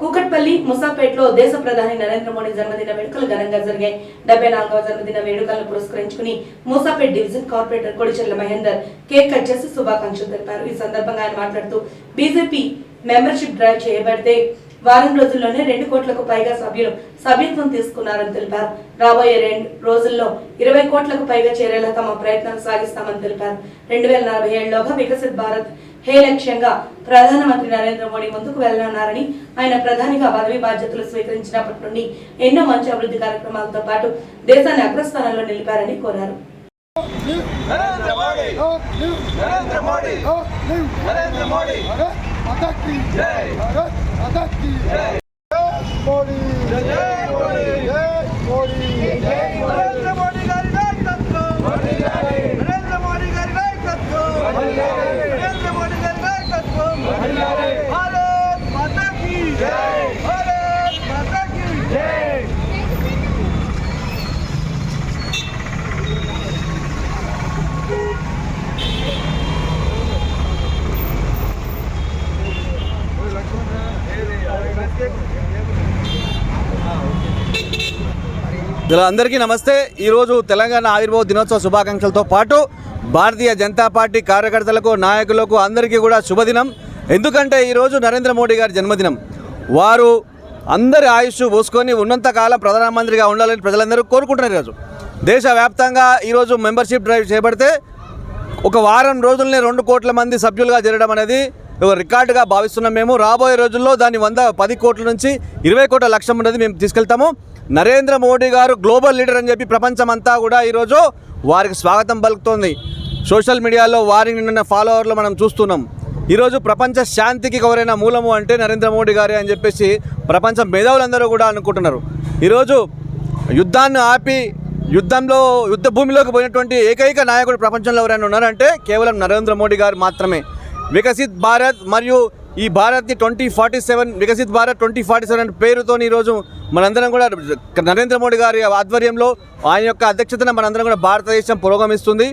కూకట్పల్లి ముసాపేట్లో దేశ ప్రధాని నరేంద్ర మోడీ జన్మదిన వేడుకలు ఘనంగా జరిగాయి. డెబ్బై నాలుగవ జన్మదిన వేడుకలను పురస్కరించుకుని Moosapet division corporator Kodichella Mahender cake cut చేసి శుభాకాంక్షలు తెలిపారు. ఈ సందర్భంగా ఆయన మాట్లాడుతూ బీజేపీ మెంబర్షిప్ డ్రైవ్ చేయబడితే వారం రోజుల్లోనే రెండు కోట్లకు పైగా సభ్యులు సభ్యత్వం తీసుకున్నారని తెలిపారు. రాబోయే రెండు రోజుల్లో ఇరవై కోట్లకు పైగా చేరేలా తమ ప్రయత్నాలు సాగిస్తామని తెలిపారు. రెండు వేల నలభై ఏడులోగా వికసిత్ భారత్ హే లక్ష్యంగా ప్రధానమంత్రి నరేంద్ర మోడీ ముందుకు వెళ్ళనున్నారని ఆయన ప్రధానిగా పదవి బాధ్యతలు స్వీకరించినప్పటి నుండి ఎన్నో మంచి అభివృద్ధి కార్యక్రమాలతో పాటు దేశాన్ని అగ్రస్థానంలో నిలిపారని కోరారు మోడీ నరేంద్ర మోడీ నరేంద్ర మోడీ జై మోడీ జై మోడీ మోడీ నరేంద్ర మోడీ గారి నాయకత్వం నరేంద్ర మోడీ గారి నాయకత్వం నరేంద్ర మోడీ గారి నాయకత్వం భారత్ మాతా కీ జై భారత్ మాతా కీ జై ఇలా అందరికీ నమస్తే. ఈరోజు తెలంగాణ ఆవిర్భావ దినోత్సవ శుభాకాంక్షలతో పాటు భారతీయ జనతా పార్టీ కార్యకర్తలకు నాయకులకు అందరికీ కూడా శుభదినం. ఎందుకంటే ఈరోజు నరేంద్ర మోడీ గారి జన్మదినం. వారు అందరి ఆయుష్ పోసుకొని ఉన్నంతకాలం ప్రధానమంత్రిగా ఉండాలని ప్రజలందరూ కోరుకుంటున్నారు ఈరోజు. దేశవ్యాప్తంగా ఈరోజు మెంబర్షిప్ డ్రైవ్ చేపడితే ఒక వారం రోజుల్నే రెండు కోట్ల మంది సభ్యులుగా చేరడం అనేది ఒక రికార్డుగా భావిస్తున్నాం మేము. రాబోయే రోజుల్లో దాన్ని వంద పది కోట్ల నుంచి ఇరవై కోట్ల లక్ష్యం అనేది మేము తీసుకెళ్తాము. నరేంద్ర మోడీ గారు గ్లోబల్ లీడర్ అని చెప్పి ప్రపంచమంతా కూడా ఈరోజు వారికి స్వాగతం పలుకుతోంది. సోషల్ మీడియాలో వారిని నిన్న ఫాలోవర్లు మనం చూస్తున్నాం. ఈరోజు ప్రపంచ శాంతికి ఎవరైనా మూలము అంటే నరేంద్ర మోడీ గారే అని చెప్పేసి ప్రపంచ మేధావులందరూ కూడా అనుకుంటున్నారు. ఈరోజు యుద్ధాన్ని ఆపి యుద్ధంలో యుద్ధ భూమిలోకి పోయినటువంటి ఏకైక నాయకుడు ప్రపంచంలో ఎవరైనా ఉన్నారంటే కేవలం నరేంద్ర మోడీ గారు మాత్రమే. వికసిత్ భారత్ మరియు ఈ భారత్ని twenty forty seven Viksit Bharat twenty forty seven పేరుతో ఈరోజు మనందరం కూడా నరేంద్ర మోడీ గారి ఆధ్వర్యంలో ఆయన యొక్క అధ్యక్షతన మనందరం కూడా భారతదేశం పురోగమిస్తుంది.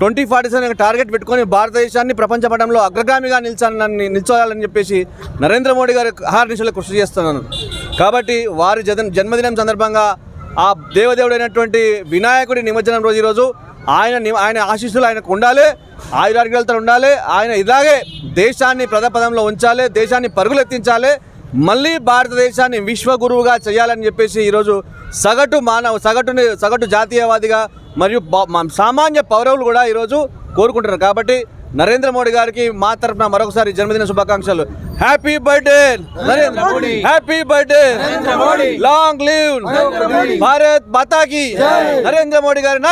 ట్వంటీ ఫార్టీ సెవెన్ టార్గెట్ పెట్టుకొని భారతదేశాన్ని ప్రపంచ పటంలో అగ్రగామిగా నిల్చాలని నిల్చోవాలని చెప్పేసి నరేంద్ర మోడీ గారి ఆహార కృషి చేస్తున్నాను. కాబట్టి వారి జన్ జన్మదినం సందర్భంగా ఆ దేవదేవుడైనటువంటి వినాయకుడి నిమజ్జనం రోజు ఈరోజు ఆయన ఆయన ఆశీస్సులు ఆయనకు ఉండాలి ఆయురారోగ్యాలతో ఉండాలి ఆయన ఇలాగే దేశాన్ని ప్రథపదంలో ఉంచాలి దేశాన్ని పరుగులెత్తించాలి మళ్ళీ భారతదేశాన్ని విశ్వగురువుగా చేయాలని చెప్పేసి ఈరోజు సగటు మానవ సగటుని సగటు జాతీయవాదిగా మరియు సామాన్య పౌరవులు కూడా ఈరోజు కోరుకుంటున్నారు. కాబట్టి నరేంద్ర మోడీ గారికి మా తరఫున మరొకసారి జన్మదిన శుభాకాంక్షలు. Happy birthday Narendra Modi. Happy birthday long live Bharat మాతాకి. నరేంద్ర మోడీ గారి